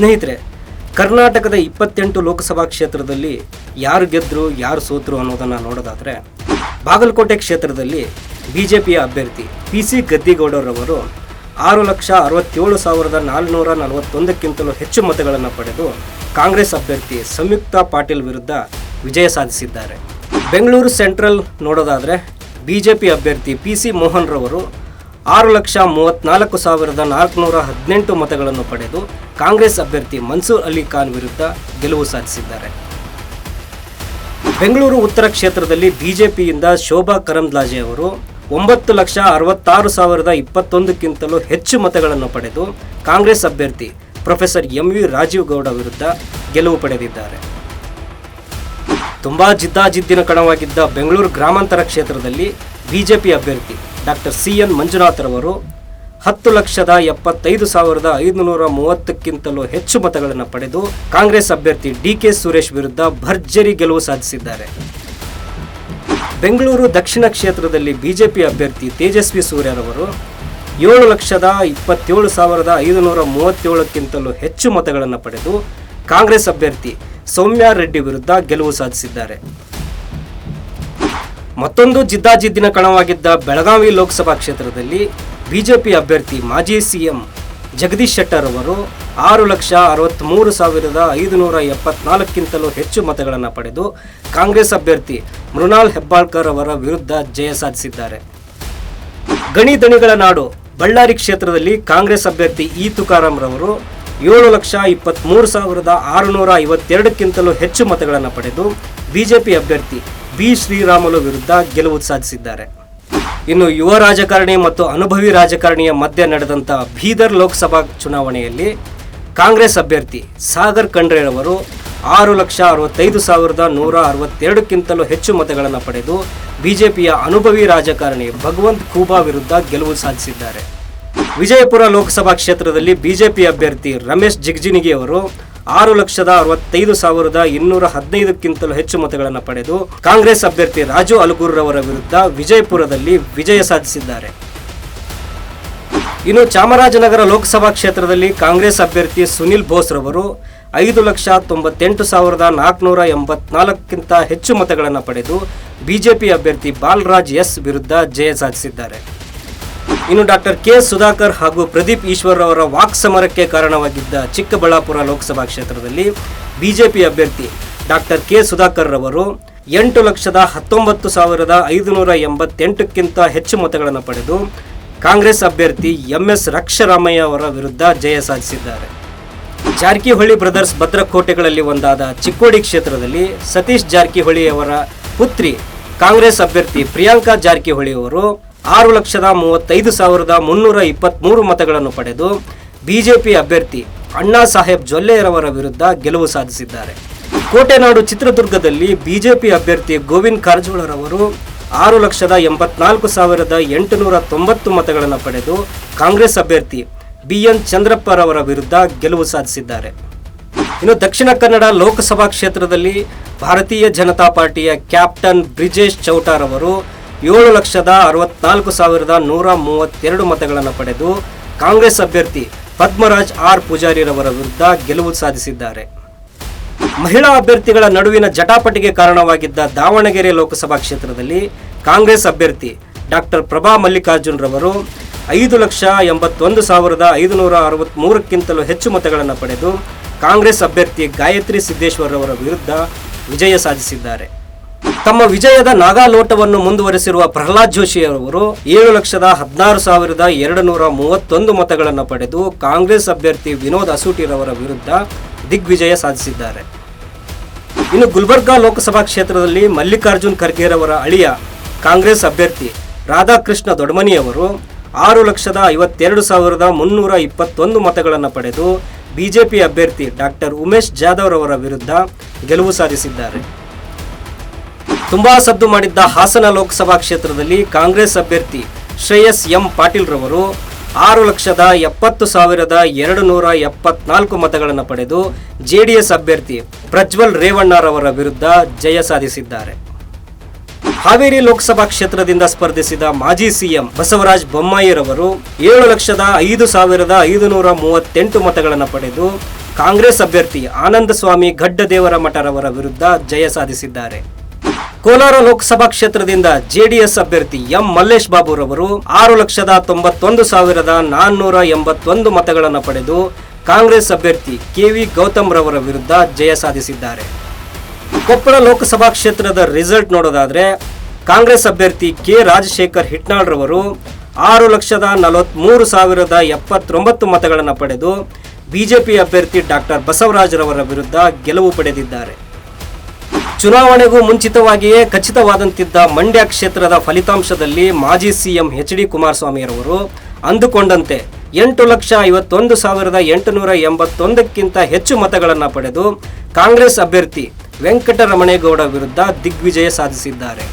ಸ್ನೇಹಿತರೆ, ಕರ್ನಾಟಕದ ಇಪ್ಪತ್ತೆಂಟು ಲೋಕಸಭಾ ಕ್ಷೇತ್ರದಲ್ಲಿ ಯಾರು ಗೆದ್ದರು ಯಾರು ಸೋತರು ಅನ್ನೋದನ್ನು ನೋಡೋದಾದರೆ, ಬಾಗಲಕೋಟೆ ಕ್ಷೇತ್ರದಲ್ಲಿ ಬಿ ಜೆ ಪಿಯ ಅಭ್ಯರ್ಥಿ ಪಿ ಸಿ ಗದ್ದಿಗೌಡರವರು ಆರು ಲಕ್ಷ ಅರವತ್ತೇಳು ಸಾವಿರದ ನಾಲ್ನೂರ ನಲವತ್ತೊಂದಕ್ಕಿಂತಲೂ ಹೆಚ್ಚು ಮತಗಳನ್ನು ಪಡೆದು ಕಾಂಗ್ರೆಸ್ ಅಭ್ಯರ್ಥಿ ಸಂಯುಕ್ತ ಪಾಟೀಲ್ ವಿರುದ್ಧ ವಿಜಯ ಸಾಧಿಸಿದ್ದಾರೆ. ಬೆಂಗಳೂರು ಸೆಂಟ್ರಲ್ ನೋಡೋದಾದರೆ ಬಿ ಜೆ ಪಿ ಅಭ್ಯರ್ಥಿ ಪಿ ಸಿ ಮೋಹನ್ ರವರು ಆರು ಲಕ್ಷ ಮೂವತ್ನಾಲ್ಕು ಸಾವಿರದ ನಾಲ್ಕುನೂರ ಹದಿನೆಂಟು ಮತಗಳನ್ನು ಪಡೆದು ಕಾಂಗ್ರೆಸ್ ಅಭ್ಯರ್ಥಿ ಮನ್ಸೂರ್ ಅಲಿ ಖಾನ್ ವಿರುದ್ಧ ಗೆಲುವು ಸಾಧಿಸಿದ್ದಾರೆ. ಬೆಂಗಳೂರು ಉತ್ತರ ಕ್ಷೇತ್ರದಲ್ಲಿ ಬಿಜೆಪಿಯಿಂದ ಶೋಭಾ ಕರಂದ್ಲಾಜೆ ಅವರು ಒಂಬತ್ತು ಲಕ್ಷ ಅರವತ್ತಾರು ಸಾವಿರದ ಇಪ್ಪತ್ತೊಂದಕ್ಕಿಂತಲೂ ಹೆಚ್ಚು ಮತಗಳನ್ನು ಪಡೆದು ಕಾಂಗ್ರೆಸ್ ಅಭ್ಯರ್ಥಿ professor M V Rajeev Gowda ವಿರುದ್ಧ ಗೆಲುವು ಪಡೆದಿದ್ದಾರೆ. ತುಂಬಾ ಜಿದ್ದಾಜಿದ್ದಿನ ಕಣವಾಗಿದ್ದ ಬೆಂಗಳೂರು ಗ್ರಾಮಾಂತರ ಕ್ಷೇತ್ರದಲ್ಲಿ ಬಿಜೆಪಿ ಅಭ್ಯರ್ಥಿ ಡಾಕ್ಟರ್ ಸಿ ಎನ್ ಮಂಜುನಾಥ್ ರವರು ಹತ್ತು ಲಕ್ಷದ ಎಪ್ಪತ್ತೈದು ಸಾವಿರದ ಐದುನೂರ ಮೂವತ್ತಕ್ಕಿಂತಲೂ ಹೆಚ್ಚು ಮತಗಳನ್ನು ಪಡೆದು ಕಾಂಗ್ರೆಸ್ ಅಭ್ಯರ್ಥಿ ಡಿ ಕೆ ಸುರೇಶ್ ವಿರುದ್ಧ ಭರ್ಜರಿ ಗೆಲುವು ಸಾಧಿಸಿದ್ದಾರೆ. ಬೆಂಗಳೂರು ದಕ್ಷಿಣ ಕ್ಷೇತ್ರದಲ್ಲಿ ಬಿಜೆಪಿ ಅಭ್ಯರ್ಥಿ ತೇಜಸ್ವಿ ಸೂರ್ಯರವರು ಏಳು ಲಕ್ಷದ ಇಪ್ಪತ್ತೇಳು ಸಾವಿರದ ಐದುನೂರ ಮೂವತ್ತೇಳಕ್ಕಿಂತಲೂ ಹೆಚ್ಚು ಮತಗಳನ್ನು ಪಡೆದು ಕಾಂಗ್ರೆಸ್ ಅಭ್ಯರ್ಥಿ ಸೌಮ್ಯ ರೆಡ್ಡಿ ವಿರುದ್ಧ ಗೆಲುವು ಸಾಧಿಸಿದ್ದಾರೆ. ಮತ್ತೊಂದು ಜಿದ್ದಾಜಿದ್ದಿನ ಕಣವಾಗಿದ್ದ ಬೆಳಗಾವಿ ಲೋಕಸಭಾ ಕ್ಷೇತ್ರದಲ್ಲಿ ಬಿಜೆಪಿ ಅಭ್ಯರ್ಥಿ ಮಾಜಿ ಸಿಎಂ ಜಗದೀಶ್ ಶೆಟ್ಟರ್ ಅವರು ಆರು ಲಕ್ಷ ಅರವತ್ತ್ಮೂರು ಸಾವಿರದ ಐದುನೂರ ಎಪ್ಪತ್ನಾಲ್ಕಿಂತಲೂ ಹೆಚ್ಚು ಮತಗಳನ್ನು ಪಡೆದು ಕಾಂಗ್ರೆಸ್ ಅಭ್ಯರ್ಥಿ ಮೃಣಾಲ್ ಹೆಬ್ಬಾಳ್ಕರ್ ಅವರ ವಿರುದ್ಧ ಜಯ ಸಾಧಿಸಿದ್ದಾರೆ. ಗಣಿ ದಣಿಗಳ ನಾಡು, ಬಳ್ಳಾರಿ ಕ್ಷೇತ್ರದಲ್ಲಿ ಕಾಂಗ್ರೆಸ್ ಅಭ್ಯರ್ಥಿ ಇ ತುಕಾರಾಮ್ರವರು ಏಳು ಲಕ್ಷ ಇಪ್ಪತ್ತ್ಮೂರು ಸಾವಿರದ ಆರುನೂರ ಐವತ್ತೆರಡಕ್ಕಿಂತಲೂ ಹೆಚ್ಚು ಮತಗಳನ್ನು ಪಡೆದು ಬಿಜೆಪಿ ಅಭ್ಯರ್ಥಿ ಬಿ ಶ್ರೀರಾಮುಲು ವಿರುದ್ಧ ಗೆಲುವು ಸಾಧಿಸಿದ್ದಾರೆ. ಇನ್ನು ಯುವ ರಾಜಕಾರಣಿ ಮತ್ತು ಅನುಭವಿ ರಾಜಕಾರಣಿಯ ಮಧ್ಯೆ ನಡೆದಂಥ ಬೀದರ್ ಲೋಕಸಭಾ ಚುನಾವಣೆಯಲ್ಲಿ ಕಾಂಗ್ರೆಸ್ ಅಭ್ಯರ್ಥಿ ಸಾಗರ್ ಖಂಡ್ರೆರವರು ಆರು ಲಕ್ಷ ಅರವತ್ತೈದು ಸಾವಿರದ ನೂರ ಅರವತ್ತೆರಡಕ್ಕಿಂತಲೂ ಹೆಚ್ಚು ಮತಗಳನ್ನು ಪಡೆದು ಬಿಜೆಪಿಯ ಅನುಭವಿ ರಾಜಕಾರಣಿ ಭಗವಂತ್ ಖೂಬಾ ವಿರುದ್ಧ ಗೆಲುವು ಸಾಧಿಸಿದ್ದಾರೆ. ವಿಜಯಪುರ ಲೋಕಸಭಾ ಕ್ಷೇತ್ರದಲ್ಲಿ ಬಿಜೆಪಿ ಅಭ್ಯರ್ಥಿ ರಮೇಶ್ ಜಿಗ್ಜಿನಿಗಿ ಅವರು ಆರು ಲಕ್ಷದ ಅರವತ್ತೈದು ಸಾವಿರದ ಇನ್ನೂರ ಹದಿನೈದಕ್ಕಿಂತಲೂ ಹೆಚ್ಚು ಮತಗಳನ್ನು ಪಡೆದು ಕಾಂಗ್ರೆಸ್ ಅಭ್ಯರ್ಥಿ ರಾಜು ಅಲಗೂರ್ರವರ ವಿರುದ್ಧ ವಿಜಯಪುರದಲ್ಲಿ ವಿಜಯ ಸಾಧಿಸಿದ್ದಾರೆ. ಇನ್ನು ಚಾಮರಾಜನಗರ ಲೋಕಸಭಾ ಕ್ಷೇತ್ರದಲ್ಲಿ ಕಾಂಗ್ರೆಸ್ ಅಭ್ಯರ್ಥಿ ಸುನಿಲ್ ಬೋಸ್ ರವರು ಐದು ಲಕ್ಷ ತೊಂಬತ್ತೆಂಟು ಸಾವಿರದ ನಾಲ್ಕುನೂರ ಎಂಬತ್ನಾಲ್ಕಕ್ಕಿಂತ ಹೆಚ್ಚು ಮತಗಳನ್ನು ಪಡೆದು ಬಿಜೆಪಿ ಅಭ್ಯರ್ಥಿ ಬಾಲರಾಜ್ ಎಸ್ ವಿರುದ್ಧ ಜಯ ಸಾಧಿಸಿದ್ದಾರೆ. ಇನ್ನು ಡಾಕ್ಟರ್ ಕೆ ಸುಧಾಕರ್ ಹಾಗೂ ಪ್ರದೀಪ್ ಈಶ್ವರ್ ಅವರ ವಾಕ್ ಸಮರಕ್ಕೆ ಕಾರಣವಾಗಿದ್ದ ಚಿಕ್ಕಬಳ್ಳಾಪುರ ಲೋಕಸಭಾ ಕ್ಷೇತ್ರದಲ್ಲಿ ಬಿಜೆಪಿ ಅಭ್ಯರ್ಥಿ ಡಾಕ್ಟರ್ ಕೆ ಸುಧಾಕರ್ ರವರು ಎಂಟು ಲಕ್ಷದ ಹತ್ತೊಂಬತ್ತು ಸಾವಿರದ ಐದುನೂರ ಎಂಬತ್ತೆಂಟಕ್ಕಿಂತ ಹೆಚ್ಚು ಮತಗಳನ್ನು ಪಡೆದು ಕಾಂಗ್ರೆಸ್ ಅಭ್ಯರ್ಥಿ ಎಂ ಎಸ್ ರಕ್ಷರಾಮಯ್ಯ ಅವರ ವಿರುದ್ಧ ಜಯ ಸಾಧಿಸಿದ್ದಾರೆ. ಜಾರಕಿಹೊಳಿ ಬ್ರದರ್ಸ್ ಭದ್ರಕೋಟೆಗಳಲ್ಲಿ ಒಂದಾದ ಚಿಕ್ಕೋಡಿ ಕ್ಷೇತ್ರದಲ್ಲಿ ಸತೀಶ್ ಜಾರಕಿಹೊಳಿ ಅವರ ಪುತ್ರಿ ಕಾಂಗ್ರೆಸ್ ಅಭ್ಯರ್ಥಿ ಪ್ರಿಯಾಂಕಾ ಜಾರಕಿಹೊಳಿ ಅವರು ಆರು ಲಕ್ಷದ ಮೂವತ್ತೈದು ಸಾವಿರದ ಮುನ್ನೂರ ಇಪ್ಪತ್ತ್ಮೂರು ಮತಗಳನ್ನು ಪಡೆದು ಬಿಜೆಪಿ ಅಭ್ಯರ್ಥಿ ಅಣ್ಣಾ ಸಾಹೇಬ್ ಜೊಲ್ಲೆಯರವರ ವಿರುದ್ಧ ಗೆಲುವು ಸಾಧಿಸಿದ್ದಾರೆ. ಕೋಟೆನಾಡು ಚಿತ್ರದುರ್ಗದಲ್ಲಿ ಬಿಜೆಪಿ ಅಭ್ಯರ್ಥಿ ಗೋವಿಂದ್ ಕಾರಜೋಳರವರು ಆರು ಲಕ್ಷದ ಎಂಬತ್ನಾಲ್ಕು ಸಾವಿರದ ಎಂಟುನೂರ ತೊಂಬತ್ತು ಮತಗಳನ್ನು ಪಡೆದು ಕಾಂಗ್ರೆಸ್ ಅಭ್ಯರ್ಥಿ ಬಿ ಎನ್ ಚಂದ್ರಪ್ಪರವರ ವಿರುದ್ಧ ಗೆಲುವು ಸಾಧಿಸಿದ್ದಾರೆ. ಇನ್ನು ದಕ್ಷಿಣ ಕನ್ನಡ ಲೋಕಸಭಾ ಕ್ಷೇತ್ರದಲ್ಲಿ ಭಾರತೀಯ ಜನತಾ ಪಾರ್ಟಿಯ ಕ್ಯಾಪ್ಟನ್ ಬ್ರಿಜೇಶ್ ಚೌಟಾರ್ ಅವರು ಏಳು ಲಕ್ಷದ ಅರವತ್ನಾಲ್ಕು ಸಾವಿರದ ನೂರ ಮೂವತ್ತೆರಡು ಮತಗಳನ್ನು ಪಡೆದು ಕಾಂಗ್ರೆಸ್ ಅಭ್ಯರ್ಥಿ ಪದ್ಮರಾಜ್ ಆರ್ ಪೂಜಾರಿರವರ ವಿರುದ್ಧ ಗೆಲುವು ಸಾಧಿಸಿದ್ದಾರೆ. ಮಹಿಳಾ ಅಭ್ಯರ್ಥಿಗಳ ನಡುವಿನ ಜಟಾಪಟಿಗೆ ಕಾರಣವಾಗಿದ್ದ ದಾವಣಗೆರೆ ಲೋಕಸಭಾ ಕ್ಷೇತ್ರದಲ್ಲಿ ಕಾಂಗ್ರೆಸ್ ಅಭ್ಯರ್ಥಿ ಡಾಕ್ಟರ್ ಪ್ರಭಾ ಮಲ್ಲಿಕಾರ್ಜುನ್ ರವರು ಐದು ಲಕ್ಷ ಎಂಬತ್ತೊಂದು ಸಾವಿರದ ಐದುನೂರ ಅರವತ್ತ್ಮೂರಕ್ಕಿಂತಲೂ ಹೆಚ್ಚು ಮತಗಳನ್ನು ಪಡೆದು ಕಾಂಗ್ರೆಸ್ ಅಭ್ಯರ್ಥಿ ಗಾಯತ್ರಿ ಸಿದ್ದೇಶ್ವರ್ರವರ ವಿರುದ್ಧ ವಿಜಯ ಸಾಧಿಸಿದ್ದಾರೆ. ತಮ್ಮ ವಿಜಯದ ನಾಗಾಲೋಟವನ್ನು ಮುಂದುವರೆಸಿರುವ ಪ್ರಹ್ಲಾದ್ ಜೋಶಿ ಅವರು ಏಳು ಲಕ್ಷದ ಹದಿನಾರು ಸಾವಿರದ ಎರಡು ನೂರ ಮೂವತ್ತೊಂದು ಮತಗಳನ್ನು ಪಡೆದು ಕಾಂಗ್ರೆಸ್ ಅಭ್ಯರ್ಥಿ ವಿನೋದ್ ಅಸೂಟಿರವರ ವಿರುದ್ಧ ದಿಗ್ವಿಜಯ ಸಾಧಿಸಿದ್ದಾರೆ. ಇನ್ನು ಗುಲ್ಬರ್ಗಾ ಲೋಕಸಭಾ ಕ್ಷೇತ್ರದಲ್ಲಿ ಮಲ್ಲಿಕಾರ್ಜುನ್ ಖರ್ಗೆರವರ ಅಳಿಯ ಕಾಂಗ್ರೆಸ್ ಅಭ್ಯರ್ಥಿ ರಾಧಾಕೃಷ್ಣ ದೊಡ್ಮನಿಯವರು ಆರು ಲಕ್ಷದ ಐವತ್ತೆರಡು ಸಾವಿರದ ಮುನ್ನೂರ ಇಪ್ಪತ್ತೊಂದು ಮತಗಳನ್ನು ಪಡೆದು ಬಿಜೆಪಿ ಅಭ್ಯರ್ಥಿ ಡಾಕ್ಟರ್ ಉಮೇಶ್ ಜಾಧವ್ರವರ ವಿರುದ್ಧ ಗೆಲುವು ಸಾಧಿಸಿದ್ದಾರೆ. ತುಂಬಾ ಸದ್ದು ಮಾಡಿದ್ದ ಹಾಸನ ಲೋಕಸಭಾ ಕ್ಷೇತ್ರದಲ್ಲಿ ಕಾಂಗ್ರೆಸ್ ಅಭ್ಯರ್ಥಿ ಶ್ರೇಯಸ್ ಎಂ ಪಾಟೀಲ್ ರವರು ಆರು ಲಕ್ಷದ ಎಪ್ಪತ್ತು ಸಾವಿರದ ಎರಡು ನೂರ ಎಪ್ಪತ್ನಾಲ್ಕು ಮತಗಳನ್ನು ಪಡೆದು ಜೆಡಿಎಸ್ ಅಭ್ಯರ್ಥಿ ಪ್ರಜ್ವಲ್ ರೇವಣ್ಣರವರ ವಿರುದ್ಧ ಜಯ ಸಾಧಿಸಿದ್ದಾರೆ. ಹಾವೇರಿ ಲೋಕಸಭಾ ಕ್ಷೇತ್ರದಿಂದ ಸ್ಪರ್ಧಿಸಿದ ಮಾಜಿ ಸಿಎಂ ಬಸವರಾಜ ಬೊಮ್ಮಾಯಿರವರು ಏಳು ಲಕ್ಷದ ಐದು ಸಾವಿರದ ಐದು ನೂರ ಮೂವತ್ತೆಂಟು ಮತಗಳನ್ನು ಪಡೆದು ಕಾಂಗ್ರೆಸ್ ಅಭ್ಯರ್ಥಿ ಆನಂದಸ್ವಾಮಿ ಗಡ್ಡದೇವರ ಮಠರವರ ವಿರುದ್ಧ ಜಯ ಸಾಧಿಸಿದ್ದಾರೆ. ಕೋಲಾರ ಲೋಕಸಭಾ ಕ್ಷೇತ್ರದಿಂದ ಜೆಡಿಎಸ್ ಅಭ್ಯರ್ಥಿ ಎಂ ಮಲ್ಲೇಶ್ ಬಾಬುರವರು ಆರು ಲಕ್ಷದ ತೊಂಬತ್ತೊಂದು ಸಾವಿರದ ನಾನ್ನೂರ ಎಂಬತ್ತೊಂದು ಮತಗಳನ್ನು ಪಡೆದು ಕಾಂಗ್ರೆಸ್ ಅಭ್ಯರ್ಥಿ ಕೆವಿ ಗೌತಮ್ ರವರ ವಿರುದ್ಧ ಜಯ ಸಾಧಿಸಿದ್ದಾರೆ. ಕೊಪ್ಪಳ ಲೋಕಸಭಾ ಕ್ಷೇತ್ರದ ರಿಸಲ್ಟ್ ನೋಡೋದಾದ್ರೆ ಕಾಂಗ್ರೆಸ್ ಅಭ್ಯರ್ಥಿ ಕೆ ರಾಜಶೇಖರ್ ಹಿಟ್ನಾಳ್ ರವರು ಆರು ಲಕ್ಷದ ನಲವತ್ತ್ಮೂರು ಸಾವಿರದ ಎಪ್ಪತ್ತೊಂಬತ್ತು ಮತಗಳನ್ನು ಪಡೆದು ಬಿಜೆಪಿ ಅಭ್ಯರ್ಥಿ ಡಾಕ್ಟರ್ ಬಸವರಾಜರವರ ವಿರುದ್ಧ ಗೆಲುವು ಪಡೆದಿದ್ದಾರೆ. ಚುನಾವಣೆಗೂ ಮುಂಚಿತವಾಗಿಯೇ ಖಚಿತವಾದಂತಿದ್ದ ಮಂಡ್ಯ ಕ್ಷೇತ್ರದ ಫಲಿತಾಂಶದಲ್ಲಿ ಮಾಜಿ ಸಿಎಂ ಎಚ್ ಡಿ ಕುಮಾರಸ್ವಾಮಿರವರು ಅಂದುಕೊಂಡಂತೆ ಎಂಟು ಲಕ್ಷ ಐವತ್ತೊಂದು ಸಾವಿರದ ಎಂಟುನೂರ ಎಂಬತ್ತೊಂದಕ್ಕಿಂತ ಹೆಚ್ಚು ಮತಗಳನ್ನು ಪಡೆದು ಕಾಂಗ್ರೆಸ್ ಅಭ್ಯರ್ಥಿ ವೆಂಕಟರಮಣೇಗೌಡ ವಿರುದ್ಧ ದಿಗ್ವಿಜಯ ಸಾಧಿಸಿದ್ದಾರೆ.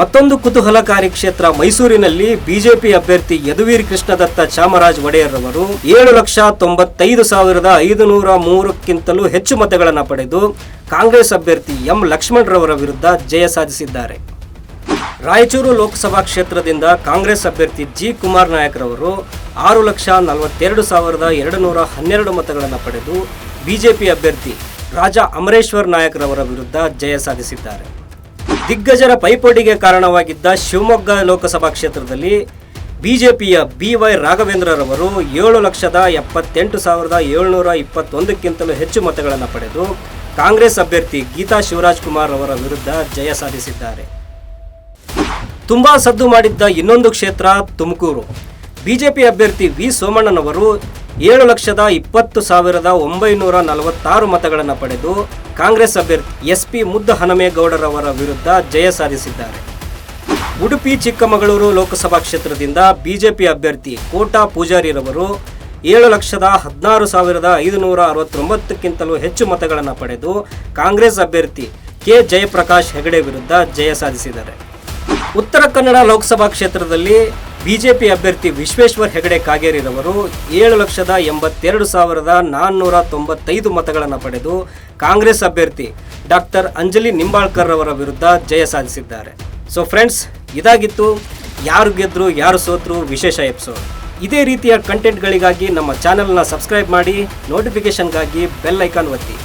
ಮತ್ತೊಂದು ಕುತೂಹಲಕಾರಿ ಕ್ಷೇತ್ರ ಮೈಸೂರಿನಲ್ಲಿ ಬಿಜೆಪಿ ಅಭ್ಯರ್ಥಿ ಯದುವೀರ್ ಕೃಷ್ಣದತ್ತ ಚಾಮರಾಜ್ ಒಡೆಯರ್ ಅವರು ಏಳು ಲಕ್ಷ ತೊಂಬತ್ತೈದು ಸಾವಿರದ ಐದುನೂರ ಮೂರಕ್ಕಿಂತಲೂ ಹೆಚ್ಚು ಮತಗಳನ್ನು ಪಡೆದು ಕಾಂಗ್ರೆಸ್ ಅಭ್ಯರ್ಥಿ ಎಂ ಲಕ್ಷ್ಮಣರವರ ವಿರುದ್ಧ ಜಯ ಸಾಧಿಸಿದ್ದಾರೆ. ರಾಯಚೂರು ಲೋಕಸಭಾ ಕ್ಷೇತ್ರದಿಂದ ಕಾಂಗ್ರೆಸ್ ಅಭ್ಯರ್ಥಿ ಜಿ ಕುಮಾರ್ ನಾಯಕರವರು ಆರು ಲಕ್ಷ ನಲವತ್ತೆರಡು ಸಾವಿರದ ಎರಡು ನೂರ ಹನ್ನೆರಡು ಮತಗಳನ್ನು ಪಡೆದು ಬಿಜೆಪಿ ಅಭ್ಯರ್ಥಿ ರಾಜಾ ಅಮರೇಶ್ವರ್ ನಾಯಕರವರ ವಿರುದ್ಧ ಜಯ ಸಾಧಿಸಿದ್ದಾರೆ. ದಿಗ್ಗಜರ ಪೈಪೋಟಿಗೆ ಕಾರಣವಾಗಿದ್ದ ಶಿವಮೊಗ್ಗ ಲೋಕಸಭಾ ಕ್ಷೇತ್ರದಲ್ಲಿ ಬಿಜೆಪಿಯ ಬಿ ವೈ ರಾಘವೇಂದ್ರರವರು ಏಳು ಲಕ್ಷದ ಎಪ್ಪತ್ತೆಂಟು ಸಾವಿರದ ಏಳುನೂರ ಇಪ್ಪತ್ತೊಂದಕ್ಕಿಂತಲೂ ಹೆಚ್ಚು ಮತಗಳನ್ನು ಪಡೆದು ಕಾಂಗ್ರೆಸ್ ಅಭ್ಯರ್ಥಿ ಗೀತಾ ಶಿವರಾಜ್ ಕುಮಾರ್ ಅವರ ವಿರುದ್ಧ ಜಯ ಸಾಧಿಸಿದ್ದಾರೆ. ತುಂಬಾ ಸದ್ದು ಮಾಡಿದ್ದ ಇನ್ನೊಂದು ಕ್ಷೇತ್ರ ತುಮಕೂರು. ಬಿಜೆಪಿ ಅಭ್ಯರ್ಥಿ ವಿ ಸೋಮಣ್ಣನವರು ಏಳು ಲಕ್ಷದ ಇಪ್ಪತ್ತು ಸಾವಿರದ ಒಂಬೈನೂರ ನಲವತ್ತಾರು ಮತಗಳನ್ನು ಪಡೆದು ಕಾಂಗ್ರೆಸ್ ಅಭ್ಯರ್ಥಿ ಎಸ್ ಪಿ ಮುದ್ದ ಹನಮೇಗೌಡರವರ ವಿರುದ್ಧ ಜಯ ಸಾಧಿಸಿದ್ದಾರೆ. ಉಡುಪಿ ಚಿಕ್ಕಮಗಳೂರು ಲೋಕಸಭಾ ಕ್ಷೇತ್ರದಿಂದ ಬಿಜೆಪಿ ಅಭ್ಯರ್ಥಿ ಕೋಟಾ ಪೂಜಾರಿರವರು ಏಳು ಲಕ್ಷದ ಹದಿನಾರು ಸಾವಿರದ ಐದುನೂರ ಅರವತ್ತೊಂಬತ್ತಕ್ಕಿಂತಲೂ ಹೆಚ್ಚು ಮತಗಳನ್ನು ಪಡೆದು ಕಾಂಗ್ರೆಸ್ ಅಭ್ಯರ್ಥಿ ಕೆ ಜಯಪ್ರಕಾಶ್ ಹೆಗಡೆ ವಿರುದ್ಧ ಜಯ ಸಾಧಿಸಿದ್ದಾರೆ. ಉತ್ತರ ಕನ್ನಡ ಲೋಕಸಭಾ ಕ್ಷೇತ್ರದಲ್ಲಿ ಬಿಜೆಪಿ ಅಭ್ಯರ್ಥಿ ವಿಶ್ವೇಶ್ವರ್ ಹೆಗಡೆ ಕಾಗೇರಿರವರು ಏಳು ಲಕ್ಷದ ಎಂಬತ್ತೆರಡು ಸಾವಿರದ ನಾನ್ನೂರ ತೊಂಬತ್ತೈದು ಮತಗಳನ್ನು ಪಡೆದು ಕಾಂಗ್ರೆಸ್ ಅಭ್ಯರ್ಥಿ ಡಾಕ್ಟರ್ ಅಂಜಲಿ ನಿಂಬಾಳ್ಕರ್ ಅವರ ವಿರುದ್ಧ ಜಯ ಸಾಧಿಸಿದ್ದಾರೆ. ಸೊ ಫ್ರೆಂಡ್ಸ್ ಇದಾಗಿತ್ತು. ಯಾರು ಗೆದ್ರು, ಯಾರು ಸೋತ್ರು, ವಿಶೇಷ ಎಪಿಸೋಡ್ ಇದೇ ರೀತಿಯ ಕಂಟೆಂಟ್ಗಳಿಗಾಗಿ ನಮ್ಮ ಚಾನೆಲ್ನ ಸಬ್ಸ್ಕ್ರೈಬ್ ಮಾಡಿ ನೋಟಿಫಿಕೇಷನ್ಗಾಗಿ ಬೆಲ್ ಐಕಾನ್ ಒತ್ತಿ.